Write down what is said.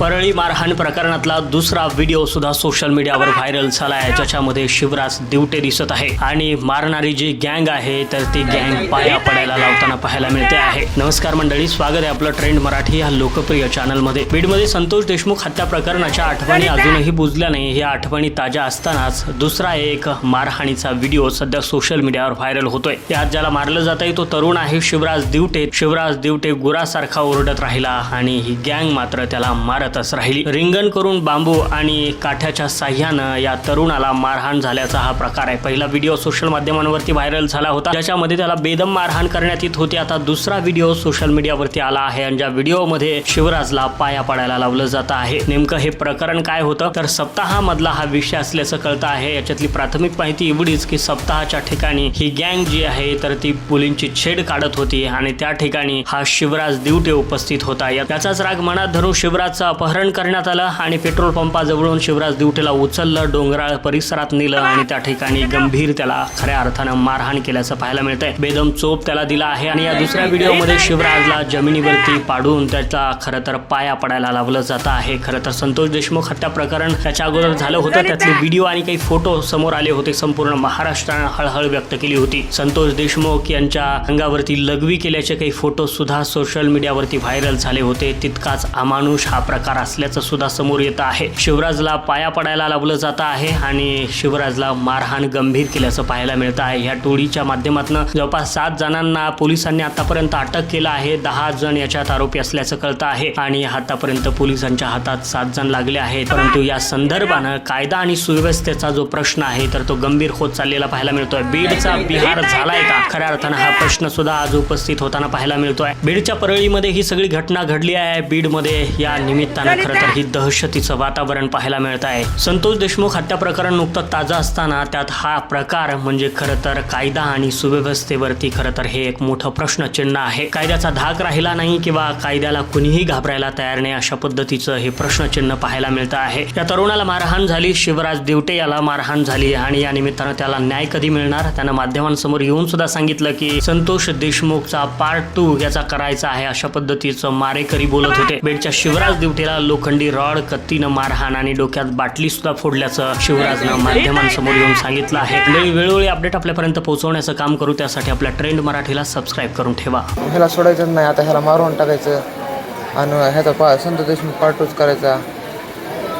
परळी मारहाण प्रकरणातला दुसरा व्हिडिओ सुद्धा सोशल मीडियावर व्हायरल झाला आहे. ज्याच्यामध्ये शिवराज दिवटे दिसत आहे आणि मारणारी जी गँग आहे तर ती गँग पाया पडायला लावताना पाहायला मिळते आहे. नमस्कार मंडळी स्वागत आहे आपलं ट्रेंड मराठी या लोकप्रिय चॅनलमध्ये. बीडमध्ये संतोष देशमुख हत्या प्रकरणाच्या आठवणी अजूनही बुजल्या नाही. या आठवणी ताज्या असतानाच दुसरा एक मारहाणीचा व्हिडिओ सध्या सोशल मीडियावर व्हायरल होतोय. यात ज्याला मारलं जात आहे तो तरुण आहे शिवराज दिवटे. शिवराज दिवटे गुरासारखा ओरडत राहिला आणि ही गँग मात्र त्याला मारतच राहिली. रिंगण करून बांबू आणि काठ्याच्या साह्यानं या तरुणाला मारहाण झाल्याचा हा प्रकार आहे. पहिला व्हिडिओ सोशल माध्यमांवरती व्हायरल झाला होता. ज्याच्यामध्ये त्याला बेदम मारहाण करण्यात येत होती. आता दुसरा व्हिडिओ सोशल मीडियावरती आला आहे आणि ज्या व्हिडिओमध्ये शिवराजला पाया पडायला लावलं जात आहे. नेमकं हे प्रकरण काय होतं? तर सप्ताहामधला हा विषय असल्याचं कळतं आहे. याच्यातली प्राथमिक माहिती एवढीच की सप्ताहाच्या ठिकाणी ही गँग जी आहे तर ती मुलींची छेड काढत होती आणि त्या ठिकाणी हा शिवराज दिवटे उपस्थित होता. याचाच राग मनात धरून शिवराजचा अपहरण करण्यात आलं आणि पेट्रोल पंपाजवळून शिवराज दिवटेला उचललं डोंगराळ परिसरात नेलं आणि त्या ठिकाणी गंभीर त्याला खऱ्या अर्थानं मारहाण केल्याचं पाहायला मिळतंय. बेदम चोप त्याला दिला आहे आणि या दुसऱ्या व्हिडिओमध्ये शिवराजला जमिनीवरती पाडून त्याचा खरं तर पाया पडायला लावलं जात आहे. खरं तर संतोष देशमुख हत्या प्रकरण त्याच्या अगोदर झालं होतं. त्यातले व्हिडिओ आणि काही फोटो समोर आले होते. संपूर्ण महाराष्ट्रानं हळहळ व्यक्त केली होती. संतोष देशमुख यांच्या अंगावरती लघवी केल्याचे काही फोटो सुद्धा सोशल मीडियावरती व्हायरल झाले होते. तितकाच अमानुष हा प्रकार असल्याचं सुद्धा समोर येत आहे. शिवराजला पाया पडायला लावलं जात आहे आणि शिवराजला मारहाण गंभीर केल्याचं पाहायला मिळतं आहे. ह्या टोळीच्या माध्यमातून जवळपास सात जणांना पोलिसांनी आतापर्यंत अटक केलं आहे. दहा जण याच्यात आरोपी असल्याचं कळतं आहे आणि आतापर्यंत पोलिसांच्या हातात सात जण लागले आहेत. परंतु या संदर्भानं कायदा आणि सुव्यवस्थेचा जो प्रश्न आहे तर तो गंभीर होत चाललेला पाहायला मिळतोय. बीडचा बिहार झालाय का? खऱ्या अर्थानं हा प्रश्न सुद्धा आज उपस्थित होताना पाहायला मिळतोय. बीडच्या परळीमध्ये ही सगळी घटना घडली आहे. बीडमध्ये या निमित्त निमित्तानं खरं तर ही दहशतीचं वातावरण पाहायला मिळत आहे संतोष देशमुख हत्या प्रकरण नुकतं ताजं असताना त्यात हा प्रकार म्हणजे खरं तर कायदा आणि सुव्यवस्थेवरती खरं तर हे एक मोठं प्रश्नचिन्ह आहे. कायद्याचा धाक राहिला नाही किंवा कायद्याला कुणीही घाबरायला तयार नाही अशा पद्धतीचं हे प्रश्नचिन्ह पाहायला मिळतं आहे. या तरुणाला मारहाण झाली शिवराज दिवटे याला मारहाण झाली आणि या निमित्तानं त्याला न्याय कधी मिळणार? त्यानं माध्यमांसमोर येऊन सुद्धा सांगितलं की संतोष देशमुखचा पार्ट टू याचा करायचा आहे अशा पद्धतीचं मारेकरी बोलत होते. बेडच्या शिवराज दिवटेला लोखंडी रॉड कत्तीनं मारहाण आणि डोक्यात बाटली सुद्धा फोडल्याचं शिवराजनं माध्यमांसमोर येऊन सांगितलं आहे. वेळी वेळोवेळी अपडेट आपल्यापर्यंत पोहोचवण्याचं काम करू त्यासाठी आपल्या ट्रेंड मराठीला सबस्क्राईब करून ठेवा. ह्याला सोडायचं नाही आता ह्याला मारून टाकायचं. आणि ह्याचा पा संत देशमुख पार्टूच करायचा.